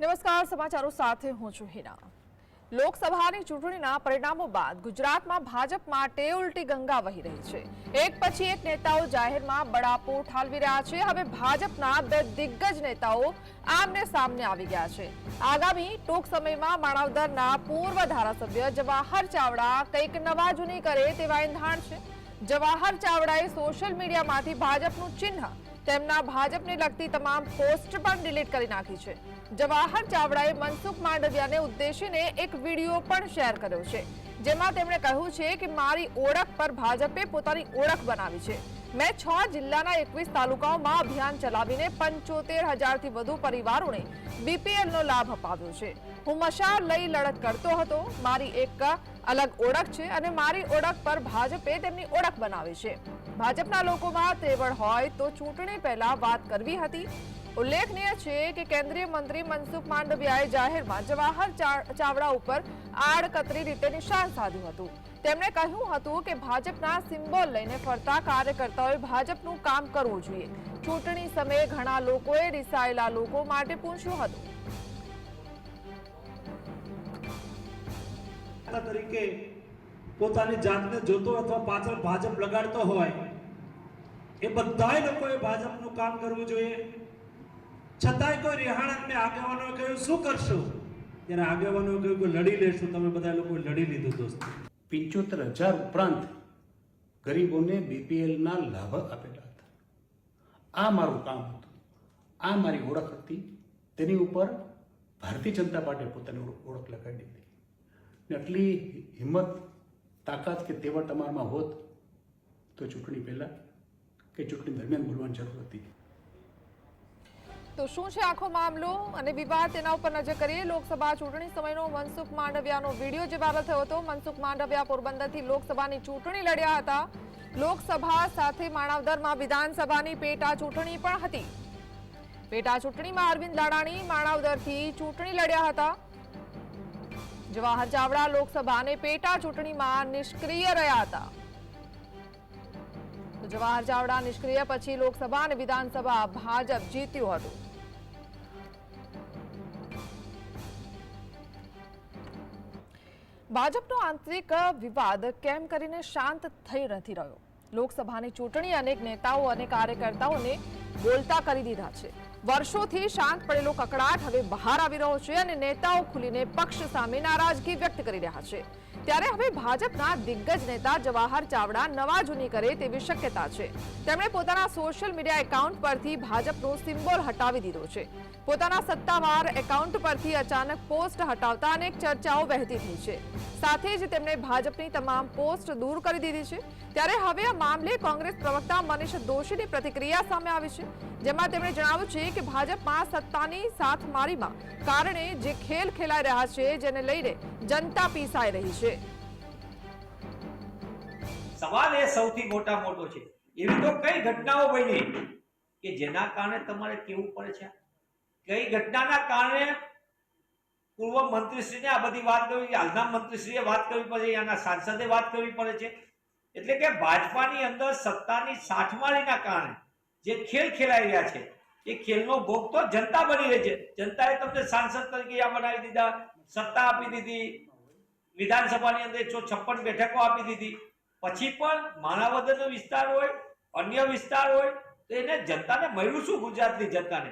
નમસ્કાર, સમાચારો સાથે હું છું હિના. લોકસભાની ચૂંટણીના પરિણામો બાદ ગુજરાતમાં ભાજપ માટે ઉલટી ગંગા વહી રહી છે. એક પછી એક નેતાઓ જાહેરમાં બડાપો ઠાલવી રહ્યા છે. હવે ભાજપના બે દિગ્ગજ નેતાઓ આમને સામને આવી ગયા છે. આગામી ટૂંક સમયમાં માણાવદરના પૂર્વ ધારાસભ્ય જવાહર ચાવડા કંઈક નવા કરે તેવા એંધાણ છે. જવાહર ચાવડાએ સોશિયલ મીડિયામાંથી ભાજપનું ચિહ્ન તેમના ભાજપને લગતી તમામ પોસ્ટ પણ ડિલીટ કરી નાખી છે. જવાહર ચાવડાએ મનસુખ માંડવિયાને ઉદ્દેશીને એક વીડિયો પણ શેર કર્યો છે. જેમાં તેમણે કહ્યું છે કે મારી ઓળખ પર ભાજપે પોતાની ઓળખ બનાવી છે. મેં છ જિલ્લાના એકવીસ તાલુકાઓમાં અભિયાન ચલાવીને પંચોતેર હજારથી વધુ પરિવારોને બીપીએલનો લાભ અપાવ્યો છે. હું મશાલ લઈ લડત કરતો હતો. મારી એક અલગ ઓળખ છે અને મારી ઓળખ પર ભાજપે તેમની ઓળખ બનાવી છે. ભાજપના લોકોમાં તેવડ હોય તો ચૂંટણી પહેલા વાત કરવી હતી. ઉલ્લેખનીય છે કે કેન્દ્રીય મંત્રી મનસુખ માંડવિયાએ જાહેરમાં જવાહર ચાવડા ઉપર આડકતરી રીતે નિશાન સાધ્યું હતું. તેમણે કહ્યું હતું કે ભાજપના સિમ્બોલ લઈને ફરતા કાર્યકર્તાઓએ ભાજપનું કામ કરવું જોઈએ. ચૂંટણી સમયે ઘણા લોકોએ રિસાયેલા લોકો માટે પૂછ્યું હતું. તરીકે પોતાની જાતને જોતો અથવા પાછળ ભાજપ લગાડતો હોય, એ બધા લોકોએ ભાજપનું કામ કરવું જોઈએ. છતાંય કોઈ રિહાણકને આગેવાનો કહ્યું, શું કરશો? ત્યારે આગેવાનો કહ્યું કે, લડી લેશું, તમે બધા લોકોએ લડી લીધું દોસ્તો. પંચોતેર હજાર ઉપરાંત ગરીબોને બીપીએલના લાભ આપેલા હતા. આ મારું કામ હતું. આ મારી ઓળખ હતી. તેની ઉપર ભારતીય જનતા પાર્ટીએ પોતાની ઓળખ ઓળખ લગાડી હતી. ને આટલી હિંમત, તાકાત કે તેવડ તમારામાં હોત તો ચૂંટણી પહેલાં કે ચૂંટણી દરમિયાન બોલવાની જરૂર હતી. તો શું છે આખો મામલો અને વિવાદ તેના ઉપર નજર કરીએ. લોકસભા ચૂંટણી સમયનો મનસુખ માંડવિયાનો વીડિયો જે વાયરલ થયો હતો. મનસુખ માંડવિયા પોરબંદરથી લોકસભાની ચૂંટણી લડ્યા હતા. લોકસભા સાથે માણાવદરમાં વિધાનસભાની પેટા ચૂંટણી પણ હતી. પેટા ચૂંટણીમાં અરવિંદ લાડાણી માણાવદરથી ચૂંટણી લડ્યા હતા. જવાહર ચાવડા લોકસભા અને પેટા ચૂંટણીમાં નિષ્ક્રિય રહ્યા હતા. જવાહર ચાવડા નિષ્ક્રિય પછી લોકસભા અને વિધાનસભા ભાજપ જીત્યું હતું. ભાજપનો આંતરિક વિવાદ કેમ કરીને શાંત થઈ નથી રહ્યો? લોકસભાની ચૂંટણી અનેક નેતાઓ અને કાર્યકર્તાઓને બોલતા કરી દીધા છે. વર્ષોથી શાંત પડેલો કકડાટ હવે બહાર આવી રહ્યો છે અને નેતાઓ ખુલીને પક્ષ સામે નારાજગી વ્યક્ત કરી રહ્યા છે. ત્યારે હવે ભાજપના દિગ્ગજ નેતા જવાહર ચાવડા નવા જૂની કરે તેવી શક્યતા છે. તેમણે પોતાના સોશિયલ મીડિયા એકાઉન્ટ પરથી ભાજપનો સિમ્બોલ હટાવી દીધો છે. પોતાના સત્તાવાર એકાઉન્ટ પરથી અચાનક પોસ્ટ હટાવતા અનેક ચર્ચાઓ વહેતી થઈ છે. સાથે જ તેમણે ભાજપની તમામ પોસ્ટ દૂર કરી દીધી છે. ત્યારે હવે આ મામલે કોંગ્રેસ પ્રવક્તા મનીષ દોશીની પ્રતિક્રિયા સામે આવી છે. જેમાં તેમણે જણાવ્યું છે કે ભાજપમાં સત્તાની સાથમારીમાં કારણે જે ખેલ ખેલાઈ રહ્યા છે, જેને લઈને જનતા પીસાઈ રહી છે. સવાલ એ સૌથી મોટા મોટો છે. એવી તો કઈ ઘટનાઓ બની કે જેના કારણે તમારે કેવું પડે છે? કઈ ઘટનાના કારણે પૂર્વ મંત્રીશ્રીને આ બધી વાત કરવી, હાલના મંત્રીશ્રીએ વાત કરવી પડે એના સાંસદે વાત કરવી પડે છે? એટલે કે ભાજપાની અંદર સત્તાની સાઠમારીના કારણે જે ખેલ ખેલાઈ રહ્યા છે એ ખેલનો ભોગ તો જનતા બની રહી છે. જનતાએ તમને સાંસદ તરીકે બનાવી દીધા, સત્તા આપી દીધી, વિધાનસભાની અંદર એકસો છપ્પન બેઠકો આપી દીધી. પછી પણ માણાવદરનો વિસ્તાર હોય, અન્ય વિસ્તાર હોય, તો એને જનતાને મળ્યું શું ગુજરાતની જનતાને?